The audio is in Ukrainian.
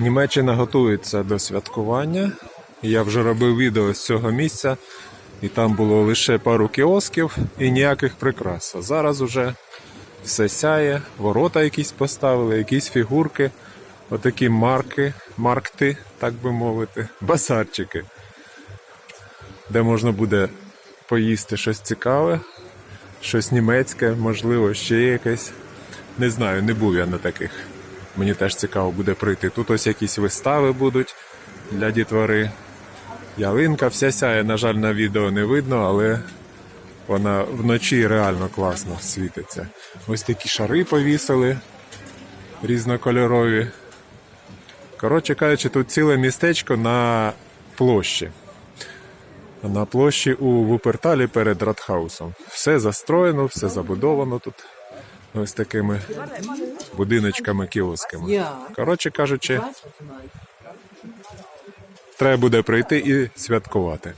Німеччина готується до святкування. Я вже робив відео з цього місця, і там було лише пару кіосків і ніяких прикрас. А зараз уже все сяє, ворота якісь поставили, якісь фігурки, отакі марки, маркти, так би мовити, базарчики, де можна буде поїсти щось цікаве, щось німецьке, можливо, ще якесь. Не знаю, не був я на таких. Мені теж цікаво буде прийти. Тут ось якісь вистави будуть для дітвори. Ялинка вся сяє, на жаль, на відео не видно, але вона вночі реально класно світиться. Ось такі шари повісили різнокольорові. Коротше кажучи, тут ціле містечко на площі. На площі у Вуперталі перед Радхаусом. Все застроєно, все забудовано тут. Ось такими будиночками кіосками. Коротше кажучи, треба буде прийти і святкувати.